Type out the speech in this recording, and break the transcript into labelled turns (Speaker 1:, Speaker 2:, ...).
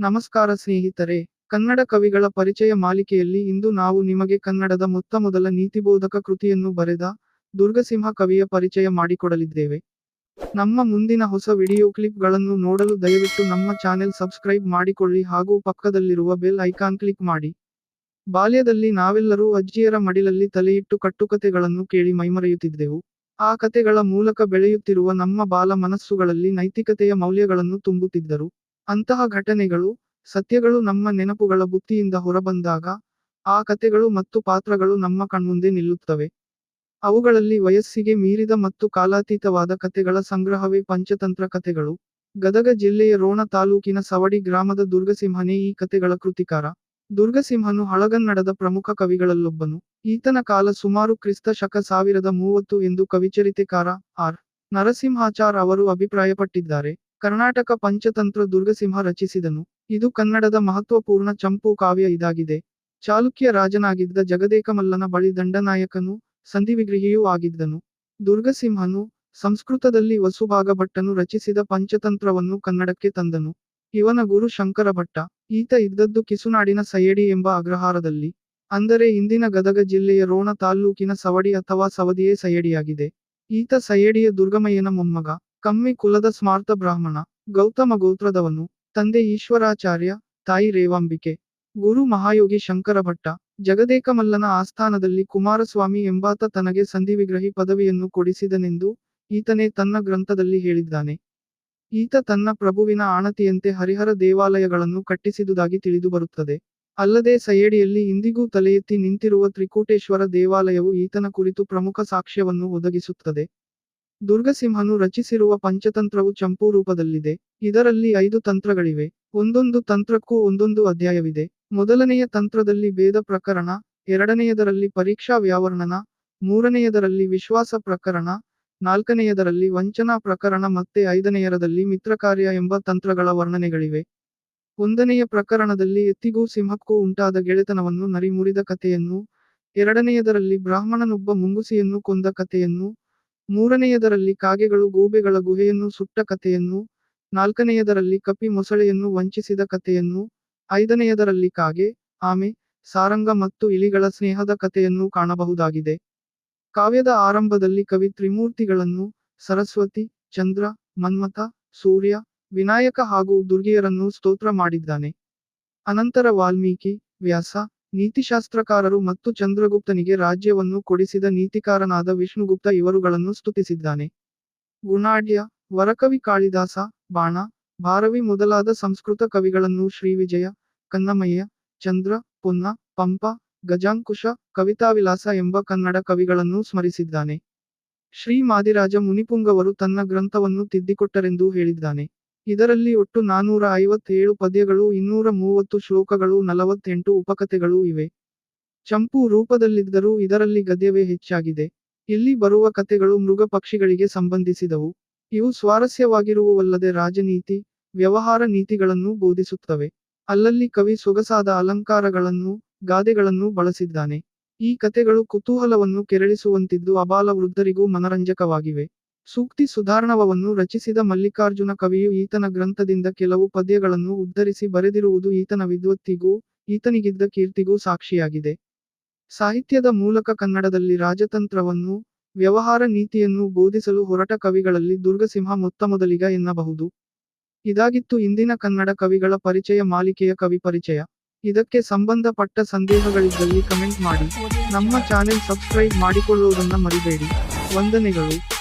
Speaker 1: ನಮಸ್ಕಾರ ಸ್ನೇಹಿತರೆ, ಕನ್ನಡ ಕವಿಗಳ ಪರಿಚಯ ಮಾಲಿಕೆಯಲ್ಲಿ ಇಂದು ನಾವು ನಿಮಗೆ ಕನ್ನಡದ ಮೊತ್ತಮೊದಲ ನೀತಿಬೋಧಕ ಕೃತಿಯನ್ನು ಬರೆದ ದುರ್ಗಸಿಂಹ ಕವಿಯ ಪರಿಚಯ ಮಾಡಿಕೊಡಲಿದ್ದೇವೆ. ನಮ್ಮ ಮುಂದಿನ ಹೊಸ ವಿಡಿಯೋ ಕ್ಲಿಪ್ಗಳನ್ನು ನೋಡಲು ದಯವಿಟ್ಟು ನಮ್ಮ ಚಾನೆಲ್ ಸಬ್ಸ್ಕ್ರೈಬ್ ಮಾಡಿಕೊಳ್ಳಿ ಹಾಗೂ ಪಕ್ಕದಲ್ಲಿರುವ ಬೆಲ್ ಐಕಾನ್ ಕ್ಲಿಕ್ ಮಾಡಿ. ಬಾಲ್ಯದಲ್ಲಿ ನಾವೆಲ್ಲರೂ ಅಜ್ಜಿಯರ ಮಡಿಲಲ್ಲಿ ತಲೆಯಿಟ್ಟು ಕಟ್ಟುಕತೆಗಳನ್ನು ಕೇಳಿ ಮೈಮರೆಯುತ್ತಿದ್ದೆವು. ಆ ಕತೆಗಳ ಮೂಲಕ ಬೆಳೆಯುತ್ತಿರುವ ನಮ್ಮ ಬಾಲ ಮನಸ್ಸುಗಳಲ್ಲಿ ನೈತಿಕತೆಯ ಮೌಲ್ಯಗಳನ್ನು ತುಂಬುತ್ತಿದ್ದರು. ಅಂತಹ ಘಟನೆಗಳು ಸತ್ಯಗಳು ನಮ್ಮ ನೆನಪುಗಳ ಬುತ್ತಿಯಿಂದ ಹೊರಬಂದಾಗ, ಆ ಕಥೆಗಳು ಮತ್ತು ಪಾತ್ರಗಳು ನಮ್ಮ ಕಣ್ಮುಂದೆ ನಿಲ್ಲುತ್ತವೆ. ಅವುಗಳಲ್ಲಿ ವಯಸ್ಸಿಗೆ ಮೀರಿದ ಮತ್ತು ಕಾಲಾತೀತವಾದ ಕಥೆಗಳ ಸಂಗ್ರಹವೇ ಪಂಚತಂತ್ರ ಕಥೆಗಳು. ಗದಗ ಜಿಲ್ಲೆಯ ರೋಣ ತಾಲೂಕಿನ ಸವಡಿ ಗ್ರಾಮದ ದುರ್ಗಸಿಂಹನೇ ಈ ಕಥೆಗಳ ಕೃತಿಕಾರ. ದುರ್ಗಸಿಂಹನು ಹಳಗನ್ನಡದ ಪ್ರಮುಖ ಕವಿಗಳಲ್ಲೊಬ್ಬನು. ಈತನ ಕಾಲ ಸುಮಾರು ಕ್ರಿಸ್ತ ಶಕ ಸಾವಿರದ ಮೂವತ್ತು ಎಂದು ಕವಿಚರಿತೆಕಾರ ಆರ್. ನರಸಿಂಹಾಚಾರ್ ಅವರು ಅಭಿಪ್ರಾಯಪಟ್ಟಿದ್ದಾರೆ. ಕರ್ನಾಟಕ ಪಂಚತಂತ್ರ ದುರ್ಗಸಿಂಹ ರಚಿಸಿದನು. ಇದು ಕನ್ನಡದ ಮಹತ್ವಪೂರ್ಣ ಚಂಪು ಕಾವ್ಯ ಇದಾಗಿದೆ. ಚಾಲುಕ್ಯ ರಾಜನಾಗಿದ್ದ ಜಗದೇಕಮಲ್ಲನ ಬಳಿ ದಂಡನಾಯಕನು, ಸಂಧಿವಿಗ್ರಹಿಯೂ ಆಗಿದ್ದನು. ದುರ್ಗಸಿಂಹನು ಸಂಸ್ಕೃತದಲ್ಲಿ ವಸುಭಾಗ ಭಟ್ಟನು ರಚಿಸಿದ ಪಂಚತಂತ್ರವನ್ನು ಕನ್ನಡಕ್ಕೆ ತಂದನು. ಇವನ ಗುರು ಶಂಕರ ಭಟ್ಟ ಈತ ಇದ್ದದ್ದು ಕಿಸುನಾಡಿನ ಸಯಡಿ ಎಂಬ ಅಗ್ರಹಾರದಲ್ಲಿ. ಅಂದರೆ ಇಂದಿನ ಗದಗ ಜಿಲ್ಲೆಯ ರೋಣ ತಾಲ್ಲೂಕಿನ ಸವಡಿ ಅಥವಾ ಸವದಿಯೇ ಸಯಡಿಯಾಗಿದೆ. ಈತ ಸಯಡಿಯ ದುರ್ಗಮಯ್ಯನ ಮೊಮ್ಮಗ. ಕಮ್ಮಿ ಕುಲದ ಸ್ಮಾರ್ತ ಬ್ರಾಹ್ಮಣ, ಗೌತಮ ಗೋತ್ರದವನು, ತಂದೆ ಈಶ್ವರಾಚಾರ್ಯ, ತಾಯಿ ರೇವಾಂಬಿಕೆ, ಗುರು ಮಹಾಯೋಗಿ ಶಂಕರ ಭಟ್ಟ ಜಗದೇಕಮಲ್ಲನ ಆಸ್ಥಾನದಲ್ಲಿ ಕುಮಾರಸ್ವಾಮಿ ಎಂಬಾತ ತನಗೆ ಸಂಧಿವಿಗ್ರಹಿ ಪದವಿಯನ್ನು ಕೊಡಿಸಿದನೆಂದು ಈತನೇ ತನ್ನ ಗ್ರಂಥದಲ್ಲಿ ಹೇಳಿದ್ದಾನೆ. ಈತ ತನ್ನ ಪ್ರಭುವಿನ ಆಣತಿಯಂತೆ ಹರಿಹರ ದೇವಾಲಯಗಳನ್ನು ಕಟ್ಟಿಸಿದುದಾಗಿ ತಿಳಿದುಬರುತ್ತದೆ. ಅಲ್ಲದೆ ಸಯೇಡಿಯಲ್ಲಿ ಇಂದಿಗೂ ತಲೆಯೆತ್ತಿ ನಿಂತಿರುವ ತ್ರಿಕೂಟೇಶ್ವರ ದೇವಾಲಯವು ಈತನ ಕುರಿತು ಪ್ರಮುಖ ಸಾಕ್ಷ್ಯವನ್ನು ಒದಗಿಸುತ್ತದೆ. ದುರ್ಗಸಿಂಹನು ರಚಿಸಿರುವ ಪಂಚತಂತ್ರವು ಚಂಪೂ ರೂಪದಲ್ಲಿದೆ. ಇದರಲ್ಲಿ ಐದು ತಂತ್ರಗಳಿವೆ. ಒಂದೊಂದು ತಂತ್ರಕ್ಕೂ ಒಂದೊಂದು ಅಧ್ಯಾಯವಿದೆ. ಮೊದಲನೆಯ ತಂತ್ರದಲ್ಲಿ ಭೇದ ಪ್ರಕರಣ, ಎರಡನೆಯದರಲ್ಲಿ ಪರೀಕ್ಷಾ ವ್ಯಾವರ್ಣನ, ಮೂರನೆಯದರಲ್ಲಿ ವಿಶ್ವಾಸ ಪ್ರಕರಣ, ನಾಲ್ಕನೆಯದರಲ್ಲಿ ವಂಚನಾ ಪ್ರಕರಣ ಮತ್ತೆ ಐದನೆಯರದಲ್ಲಿ ಮಿತ್ರಕಾರ್ಯ ಎಂಬ ತಂತ್ರಗಳ ವರ್ಣನೆಗಳಿವೆ. ಒಂದನೆಯ ಪ್ರಕರಣದಲ್ಲಿ ಎತ್ತಿಗೂ ಸಿಂಹಕ್ಕೂ ಉಂಟಾದ ಗೆಳೆತನವನ್ನು ನರಿಮುರಿದ ಕಥೆಯನ್ನು, ಎರಡನೆಯದರಲ್ಲಿ ಬ್ರಾಹ್ಮಣನೊಬ್ಬ ಮುಂಗುಸಿಯನ್ನು ಕೊಂದ ಕಥೆಯನ್ನು ಮೂರನೆಯದರಲ್ಲಿ ಕಾಗೆಗಳು ಗೂಬೆಗಳ ಗುಹೆಯನ್ನು ಸುಟ್ಟ ಕಥೆಯನ್ನು, ನಾಲ್ಕನೆಯದರಲ್ಲಿ ಕಪಿ ಮೊಸಳೆಯನ್ನು ವಂಚಿಸಿದ ಕಥೆಯನ್ನು, ಐದನೆಯದರಲ್ಲಿ ಕಾಗೆ, ಆಮೆ, ಸಾರಂಗ ಮತ್ತು ಇಲಿಗಳ ಸ್ನೇಹದ ಕಥೆಯನ್ನು ಕಾಣಬಹುದಾಗಿದೆ. ಕಾವ್ಯದ ಆರಂಭದಲ್ಲಿ ಕವಿ ತ್ರಿಮೂರ್ತಿಗಳನ್ನು ಸರಸ್ವತಿ, ಚಂದ್ರ, ಮನ್ಮಥ, ಸೂರ್ಯ, ವಿನಾಯಕ ಹಾಗೂ ದುರ್ಗಿಯರನ್ನು ಸ್ತೋತ್ರ ಮಾಡಿದ್ದಾನೆ. ಅನಂತರ ವಾಲ್ಮೀಕಿ, ವ್ಯಾಸ ನೀತಿಶಾಸ್ತ್ರಕಾರರು ಮತ್ತು ಚಂದ್ರಗುಪ್ತನಿಗೆ ರಾಜ್ಯವನ್ನು ಕೊಡಿಸಿದ ನೀತಿಕಾರನಾದ ವಿಷ್ಣುಗುಪ್ತ ಇವರುಗಳನ್ನು ಸ್ತುತಿಸಿದ್ದಾನೆ. ಗುಣಾಢ್ಯ, ವರಕವಿ ಕಾಳಿದಾಸ, ಬಾಣ, ಭಾರವಿ ಮೊದಲಾದ ಸಂಸ್ಕೃತ ಕವಿಗಳನ್ನು ಶ್ರೀವಿಜಯ, ಕನ್ನಮಯ್ಯ, ಚಂದ್ರ, ಪೊನ್ನ, ಪಂಪ, ಗಜಾಂಕುಶ, ಕವಿತಾವಿಲಾಸ ಎಂಬ ಕನ್ನಡ ಕವಿಗಳನ್ನು ಸ್ಮರಿಸಿದ್ದಾನೆ. ಶ್ರೀ ಮಾದಿರಾಜ ಮುನಿಪುಂಗವರು ತನ್ನ ಗ್ರಂಥವನ್ನು ತಿದ್ದಿಕೊಟ್ಟರೆಂದೂ ಹೇಳಿದ್ದಾನೆ. ಇದರಲ್ಲಿ ಒಟ್ಟು ನಾನೂರ ಐವತ್ತೇಳು ಪದ್ಯಗಳು, ಇನ್ನೂರ ಮೂವತ್ತು ಶ್ಲೋಕಗಳು, ನಲವತ್ತೆಂಟು ಉಪಕಥೆಗಳು ಇವೆ. ಚಂಪು ರೂಪದಲ್ಲಿದ್ದರೂ ಇದರಲ್ಲಿ ಗದ್ಯವೇ ಹೆಚ್ಚಾಗಿದೆ. ಇಲ್ಲಿ ಬರುವ ಕಥೆಗಳು ಮೃಗ ಪಕ್ಷಿಗಳಿಗೆ ಸಂಬಂಧಿಸಿದವು. ಇವು ಸ್ವಾರಸ್ಯವಾಗಿರುವವಲ್ಲದೆ ರಾಜನೀತಿ, ವ್ಯವಹಾರ ನೀತಿಗಳನ್ನು ಬೋಧಿಸುತ್ತವೆ. ಅಲ್ಲಲ್ಲಿ ಕವಿ ಸೊಗಸಾದ ಅಲಂಕಾರಗಳನ್ನು, ಗಾದೆಗಳನ್ನು ಬಳಸಿದ್ದಾನೆ. ಈ ಕಥೆಗಳು ಕುತೂಹಲವನ್ನು ಕೆರಳಿಸುವಂತಿದ್ದು ಅಬಾಲ ವೃದ್ಧರಿಗೂ ಮನರಂಜಕವಾಗಿವೆ. ಸೂಕ್ತಿ ಸುಧಾರಣವವನ್ನು ರಚಿಸಿದ ಮಲ್ಲಿಕಾರ್ಜುನ ಕವಿಯು ಈತನ ಗ್ರಂಥದಿಂದ ಕೆಲವು ಪದ್ಯಗಳನ್ನು ಉದ್ಧರಿಸಿ ಬರೆದಿರುವುದು ಈತನ ವಿದ್ವತ್ತಿಗೂ, ಈತನಿಗಿದ್ದ ಕೀರ್ತಿಗೂ ಸಾಕ್ಷಿಯಾಗಿದೆ. ಸಾಹಿತ್ಯದ ಮೂಲಕ ಕನ್ನಡದಲ್ಲಿ ರಾಜತಂತ್ರವನ್ನು, ವ್ಯವಹಾರ ನೀತಿಯನ್ನು ಬೋಧಿಸಲು ಹೊರಟ ಕವಿಗಳಲ್ಲಿ ದುರ್ಗಸಿಂಹ ಮೊತ್ತಮೊದಲಿಗ ಎನ್ನಬಹುದು. ಇದಾಗಿತ್ತು ಇಂದಿನ ಕನ್ನಡ ಕವಿಗಳ ಪರಿಚಯ ಮಾಲಿಕೆಯ ಕವಿ ಪರಿಚಯ. ಇದಕ್ಕೆ ಸಂಬಂಧಪಟ್ಟ ಸಂದೇಹಗಳಿದ್ದಲ್ಲಿ ಕಮೆಂಟ್ ಮಾಡಿ. ನಮ್ಮ ಚಾನೆಲ್ ಸಬ್ಸ್ಕ್ರೈಬ್ ಮಾಡಿಕೊಳ್ಳುವುದನ್ನು ಮರಿಬೇಡಿ. ವಂದನೆಗಳು.